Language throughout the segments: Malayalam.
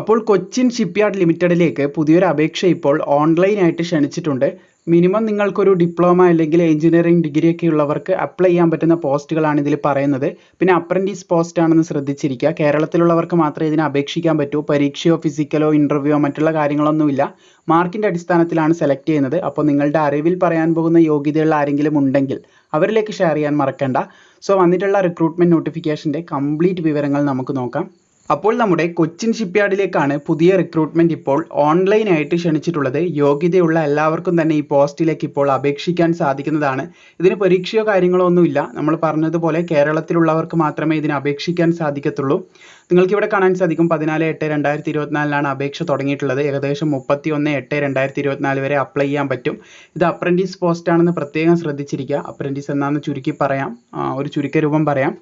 അപ്പോൾ കൊച്ചിൻ ഷിപ്പ്യാർഡ് ലിമിറ്റഡിലേക്ക് പുതിയൊരു അപേക്ഷ ഇപ്പോൾ ഓൺലൈനായിട്ട് ക്ഷണിച്ചിട്ടുണ്ട്. മിനിമം നിങ്ങൾക്കൊരു ഡിപ്ലോമ അല്ലെങ്കിൽ എഞ്ചിനീയറിംഗ് ഡിഗ്രി ഒക്കെ ഉള്ളവർക്ക് അപ്ലൈ ചെയ്യാൻ പറ്റുന്ന പോസ്റ്റുകളാണ് ഇതിൽ പറയുന്നത്. പിന്നെ അപ്രന്റീസ് പോസ്റ്റ് ആണെന്ന് ശ്രദ്ധിച്ചിരിക്കുക. കേരളത്തിലുള്ളവർക്ക് മാത്രമേ ഇതിനെ അപേക്ഷിക്കാൻ പറ്റൂ. പരീക്ഷയോ ഫിസിക്കലോ ഇന്റർവ്യൂയോ മറ്റുള്ള കാര്യങ്ങളൊന്നുമില്ല. മാർക്കിന്റെ അടിസ്ഥാനത്തിലാണ് സെലക്ട് ചെയ്യുന്നത്. അപ്പോൾ നിങ്ങളുടെ അറിവിൽ പറയാൻ പോകുന്ന യോഗ്യതയുള്ള ആരെങ്കിലും ഉണ്ടെങ്കിൽ അവരിലേക്ക് ഷെയർ ചെയ്യാൻ മറക്കണ്ട. സോ വന്നിട്ടുള്ള റിക്രൂട്ട്മെന്റ് നോട്ടിഫിക്കേഷന്റെ കംപ്ലീറ്റ് വിവരങ്ങൾ നമുക്ക് നോക്കാം. അപ്പോൾ നമ്മുടെ കൊച്ചിൻ ഷിപ്പ്യാർഡിലേക്കാണ് പുതിയ റിക്രൂട്ട്മെന്റ് ഇപ്പോൾ ഓൺലൈനായിട്ട് ക്ഷണിച്ചിട്ടുള്ളത്. യോഗ്യതയുള്ള എല്ലാവർക്കും തന്നെ ഈ പോസ്റ്റിലേക്ക് ഇപ്പോൾ അപേക്ഷിക്കാൻ സാധിക്കുന്നതാണ്. ഇതിന് പരീക്ഷയോ കാര്യങ്ങളോ ഒന്നുമില്ല. നമ്മൾ പറഞ്ഞതുപോലെ കേരളത്തിലുള്ളവർക്ക് മാത്രമേ ഇതിന് അപേക്ഷിക്കാൻ സാധിക്കത്തുള്ളൂ. നിങ്ങൾക്ക് ഇവിടെ കാണാൻ സാധിക്കും പതിനാല് എട്ട് രണ്ടായിരത്തി ഇരുപത്തിനാലിലാണ് അപേക്ഷ തുടങ്ങിയിട്ടുള്ളത്. ഏകദേശം മുപ്പത്തി ഒന്ന് എട്ട് രണ്ടായിരത്തി ഇരുപത്തിനാല് വരെ അപ്ലൈ ചെയ്യാൻ പറ്റും. ഇത് അപ്രന്റീസ് പോസ്റ്റ് ആണെന്ന് പ്രത്യേകം ശ്രദ്ധിച്ചിരിക്കുക. അപ്രന്റീസ് എന്നാന്ന് ചുരുക്കി പറയാം. ഒരു ഒരു ചുരുക്കരൂപം പറയാം.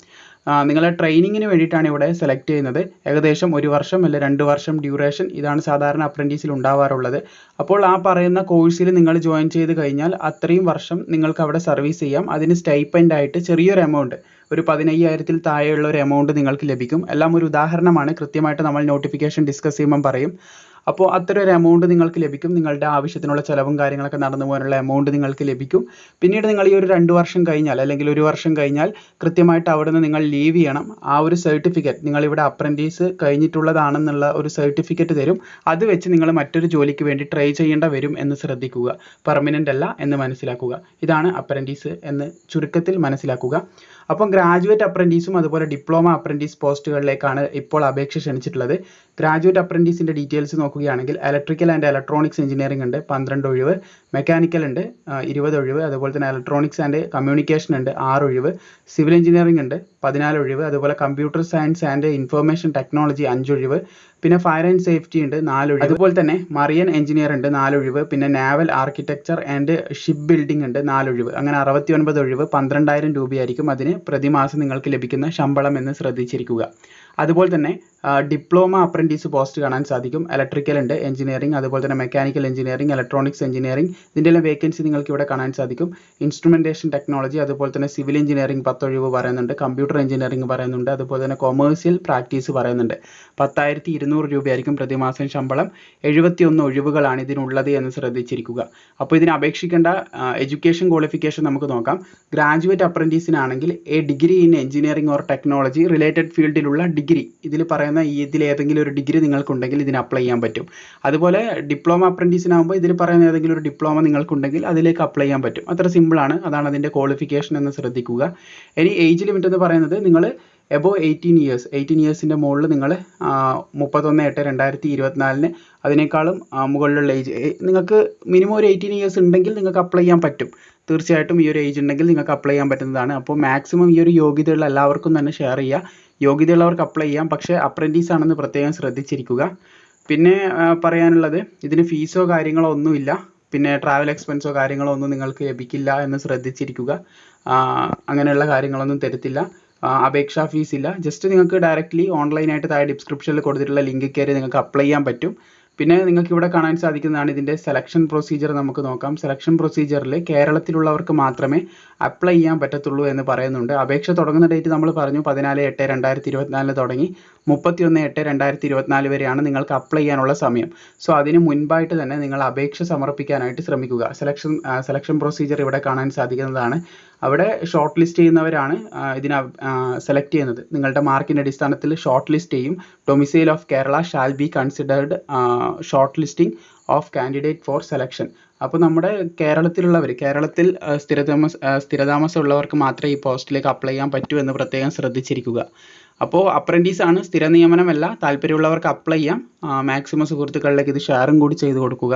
നിങ്ങളെ ട്രെയിനിങ്ങിന് വേണ്ടിയിട്ടാണ് ഇവിടെ സെലക്ട് ചെയ്യുന്നത്. ഏകദേശം ഒരു വർഷം അല്ലെ രണ്ട് വർഷം ഡ്യൂറേഷൻ ഇതാണ് സാധാരണ അപ്രന്റീസിൽ ഉണ്ടാവാറുള്ളത്. അപ്പോൾ ആ പറയുന്ന കോഴ്സിൽ നിങ്ങൾ ജോയിൻ ചെയ്ത് കഴിഞ്ഞാൽ അത്രയും വർഷം നിങ്ങൾക്ക് അവിടെ സർവീസ് ചെയ്യാം. അതിന് സ്റ്റൈപ്പൻഡ് ആയിട്ട് ചെറിയൊരു എമൗണ്ട് ഒരു പതിനയ്യായിരത്തിൽ താഴെയുള്ള ഒരു എമൗണ്ട് നിങ്ങൾക്ക് ലഭിക്കും. എല്ലാം ഒരു ഉദാഹരണമാണ്. കൃത്യമായിട്ട് നമ്മൾ നോട്ടിഫിക്കേഷൻ ഡിസ്കസ് ചെയ്യുമ്പം പറയും. അപ്പോൾ അത്തരം ഒരു എമൗണ്ട് നിങ്ങൾക്ക് ലഭിക്കും. നിങ്ങളുടെ ആവശ്യത്തിനുള്ള ചിലവും കാര്യങ്ങളൊക്കെ നടന്നു പോകാനുള്ള എമൗണ്ട് നിങ്ങൾക്ക് ലഭിക്കും. പിന്നീട് നിങ്ങൾ ഈ ഒരു രണ്ട് വർഷം കഴിഞ്ഞാൽ അല്ലെങ്കിൽ ഒരു വർഷം കഴിഞ്ഞാൽ കൃത്യമായിട്ട് അവിടെ നിന്ന് നിങ്ങൾ ലീവ് ചെയ്യണം. ആ ഒരു സർട്ടിഫിക്കറ്റ് നിങ്ങൾ ഇവിടെ അപ്രന്റീസ് കഴിഞ്ഞിട്ടുള്ളതാണെന്നുള്ള ഒരു സർട്ടിഫിക്കറ്റ് തരും. അത് വെച്ച് നിങ്ങൾ മറ്റൊരു ജോലിക്ക് വേണ്ടി ട്രൈ ചെയ്യേണ്ട വരും എന്ന് ശ്രദ്ധിക്കുക. പെർമനന്റ് അല്ല എന്ന് മനസ്സിലാക്കുക. ഇതാണ് അപ്രന്റീസ് എന്ന് ചുരുക്കത്തിൽ മനസ്സിലാക്കുക. അപ്പം ഗ്രാജുവേറ്റ് അപ്രന്റീസും അതുപോലെ ഡിപ്ലോമ അപ്രന്റീസ് പോസ്റ്റുകളിലേക്കാണ് ഇപ്പോൾ അപേക്ഷ ക്ഷണിച്ചിട്ടുള്ളത്. ഗ്രാജുവേറ്റ് അപ്രന്റീസിന്റെ ഡീറ്റെയിൽസ് നോക്കുകയാണെങ്കിൽ ഇലക്ട്രിക്കൽ ആൻഡ് ഇലക്ട്രോണിക്സ് എഞ്ചിനീയറിംഗ് ഉണ്ട് പന്ത്രണ്ട് ഒഴിവ്. മെക്കാനിക്കൽ ഉണ്ട് ഇരുപത് ഒഴിവ്. അതുപോലെ തന്നെ ഇലക്ട്രോണിക്സ് ആൻഡ് കമ്മ്യൂണിക്കേഷൻ ഉണ്ട് ആറ് ഒഴിവ്. സിവിൽ എഞ്ചിനീയറിംഗ് ഉണ്ട് പതിനാല് ഒഴിവ്. അതുപോലെ computer science and information technology അഞ്ച് ഒഴിവ്. പിന്നെ ഫയർ ആൻഡ് സേഫ്റ്റി ഉണ്ട് നാലൊഴിവ്. അതുപോലെ തന്നെ മറിയൻ എഞ്ചിനീയർ ഉണ്ട് നാലൊഴിവ്. പിന്നെ naval architecture and ship building ഉണ്ട് നാലൊഴിവ്. അങ്ങനെ അറുപത്തി ഒൻപത് ഒഴിവ് പന്ത്രണ്ടായിരം രൂപയായിരിക്കും അതിന് പ്രതിമാസം നിങ്ങൾക്ക് ലഭിക്കുന്ന ശമ്പളം എന്ന് ശ്രദ്ധിച്ചിരിക്കുക. അതുപോലെ തന്നെ ഡിപ്ലോമ അപ്രന്റീസ് പോസ്റ്റ് കാണാൻ സാധിക്കും. ഇലക്ട്രിക്കൽ ഉണ്ട് എഞ്ചിനീയറിംഗ് അതുപോലെ തന്നെ മെക്കാനിക്കൽ എഞ്ചിനീയറിംഗ് ഇലക്ട്രോണിക്സ് എഞ്ചിനീയറിംഗ് ഇതിന്റെ എല്ലാം വേക്കൻസി നിങ്ങൾക്ക് ഇവിടെ കാണാൻ സാധിക്കും. ഇൻസ്ട്രുമെന്റേഷൻ ടെക്നോളജി അതുപോലെ തന്നെ സിവിൽ എഞ്ചിനീയറിംഗ് പത്തൊഴിവ് പറയുന്നുണ്ട്. കമ്പ്യൂട്ടർ എഞ്ചിനീയറിംഗ് പറയുന്നുണ്ട്. അതുപോലെ തന്നെ കൊമേഴ്സ്യൽ പ്രാക്ടീസ് പറയുന്നുണ്ട്. പത്തായിരത്തി ഇരുന്നൂറ് രൂപയായിരിക്കും പ്രതിമാസം ശമ്പളം. എഴുപത്തി ഒന്ന് ഒഴിവുകളാണ് ഇതിനുള്ളത് എന്ന് ശ്രദ്ധിച്ചിരിക്കുക. അപ്പോൾ ഇതിന് അപേക്ഷിക്കേണ്ട എഡ്യൂക്കേഷൻ ക്വാളിഫിക്കേഷൻ നമുക്ക് നോക്കാം. Graduate അപ്രന്റീസിനാണെങ്കിൽ a degree in engineering or technology related ഫീൽഡിലുള്ള degree. ഇതിൽ പറയുന്ന ഇതിൽ ഏതെങ്കിലും ഒരു ഡിഗ്രി നിങ്ങൾക്കുണ്ടെങ്കിൽ ഇതിന് അപ്ലൈ ചെയ്യാൻ പറ്റും. അതുപോലെ ഡിപ്ലോമ അപ്രന്റീസിനാകുമ്പോൾ ഇതിൽ പറയുന്ന ഏതെങ്കിലും ഒരു ഡിപ്ലോമ നിങ്ങൾക്കുണ്ടെങ്കിൽ അതിലേക്ക് അപ്ലൈ ചെയ്യാൻ പറ്റും. അത്ര സിമ്പിളാണ്. അതാണ് അതിന്റെ ക്വാളിഫിക്കേഷൻ എന്ന് ശ്രദ്ധിക്കുക. ഇനി ഏജ് ലിമിറ്റ് എന്ന് പറയുന്നത് നിങ്ങൾ എബോ എയ്റ്റീൻ ഇയേഴ്സ് എയ്റ്റീൻ ഇയേഴ്സിന്റെ മുകളിൽ നിങ്ങൾ മുപ്പത്തൊന്ന് എട്ട് രണ്ടായിരത്തി ഇരുപത്തിനാലിന് അതിനേക്കാളും മുകളിലുള്ള ഏജ് നിങ്ങൾക്ക് മിനിമം ഒരു എയ്റ്റീൻ ഇയേഴ്സ് ഉണ്ടെങ്കിൽ നിങ്ങൾക്ക് അപ്ലൈ ചെയ്യാൻ പറ്റും. തീർച്ചയായിട്ടും ഈ ഒരു ഏജ് ഉണ്ടെങ്കിൽ നിങ്ങൾക്ക് അപ്ലൈ ചെയ്യാൻ പറ്റുന്നതാണ്. അപ്പോൾ മാക്സിമം ഈ ഒരു യോഗ്യതയുള്ള എല്ലാവർക്കും തന്നെ ഷെയർ ചെയ്യുക. യോഗ്യതയുള്ളവർക്ക് അപ്ലൈ ചെയ്യാം. പക്ഷേ അപ്രന്റീസ് ആണെന്ന് പ്രത്യേകം ശ്രദ്ധിച്ചിരിക്കുക. പിന്നെ പറയാനുള്ളത് ഇതിന് ഫീസോ കാര്യങ്ങളോ ഒന്നുമില്ല. പിന്നെ ട്രാവൽ എക്സ്പെൻസോ കാര്യങ്ങളോ ഒന്നും നിങ്ങൾക്ക് ലഭിക്കില്ല എന്ന് ശ്രദ്ധിച്ചിരിക്കുക. അങ്ങനെയുള്ള കാര്യങ്ങളൊന്നും തരത്തില്ല. അപേക്ഷാ ഫീസ് ഇല്ല. ജസ്റ്റ് നിങ്ങൾക്ക് ഡയറക്റ്റ്ലി ഓൺലൈനായിട്ട് താഴെ ഡിസ്ക്രിപ്ഷനിൽ കൊടുത്തിട്ടുള്ള ലിങ്ക് കയറി നിങ്ങൾക്ക് അപ്ലൈ ചെയ്യാൻ പറ്റും. പിന്നെ നിങ്ങൾക്ക് ഇവിടെ കാണാൻ സാധിക്കുന്നതാണ് ഇതിന്റെ സെലക്ഷൻ പ്രൊസീജിയർ നമുക്ക് നോക്കാം. സെലക്ഷൻ പ്രൊസീജിയറിൽ കേരളത്തിലുള്ളവർക്ക് മാത്രമേ അപ്ലൈ ചെയ്യാൻ പറ്റത്തുള്ളൂ എന്ന് പറയുന്നുണ്ട്. അപേക്ഷ തുടങ്ങുന്ന ഡേറ്റ് നമ്മൾ പറഞ്ഞു പതിനാല് എട്ട് രണ്ടായിരത്തി ഇരുപത്തിനാലിന് തുടങ്ങി. മുപ്പത്തി ഒന്ന് എട്ട് രണ്ടായിരത്തി ഇരുപത്തിനാല് വരെയാണ് നിങ്ങൾക്ക് അപ്ലൈ ചെയ്യാനുള്ള സമയം. സോ അതിന് മുൻപായിട്ട് തന്നെ നിങ്ങൾ അപേക്ഷ സമർപ്പിക്കാനായിട്ട് ശ്രമിക്കുക. സെലക്ഷൻ സെലക്ഷൻ പ്രൊസീജിയർ ഇവിടെ കാണാൻ സാധിക്കുന്നതാണ്. അവിടെ ഷോർട്ട് ലിസ്റ്റ് ചെയ്യുന്നവരാണ് ഇതിന് സെലക്ട് ചെയ്യുന്നത്. നിങ്ങളുടെ മാർക്കിന്റെ അടിസ്ഥാനത്തിൽ ഷോർട്ട് ലിസ്റ്റ് ചെയ്യും. Domicile of Kerala shall be considered short listing of candidate for selection അപ്പോൾ നമ്മുടെ കേരളത്തിലുള്ളവർ കേരളത്തിൽ സ്ഥിരതാമസ സ്ഥിരതാമസമുള്ളവർക്ക് മാത്രമേ ഈ പോസ്റ്റിലേക്ക് അപ്ലൈ ചെയ്യാൻ പറ്റൂ എന്ന് പ്രത്യേകം ശ്രദ്ധിച്ചിരിക്കുക. അപ്പോൾ അപ്രന്റീസ് ആണ് സ്ഥിര നിയമനമല്ല താല്പര്യമുള്ളവർക്ക് അപ്ലൈ ചെയ്യാം. മാക്സിമം സുഹൃത്തുക്കളിലേക്ക് ഇത് ഷെയറും കൂടി ചെയ്തു കൊടുക്കുക.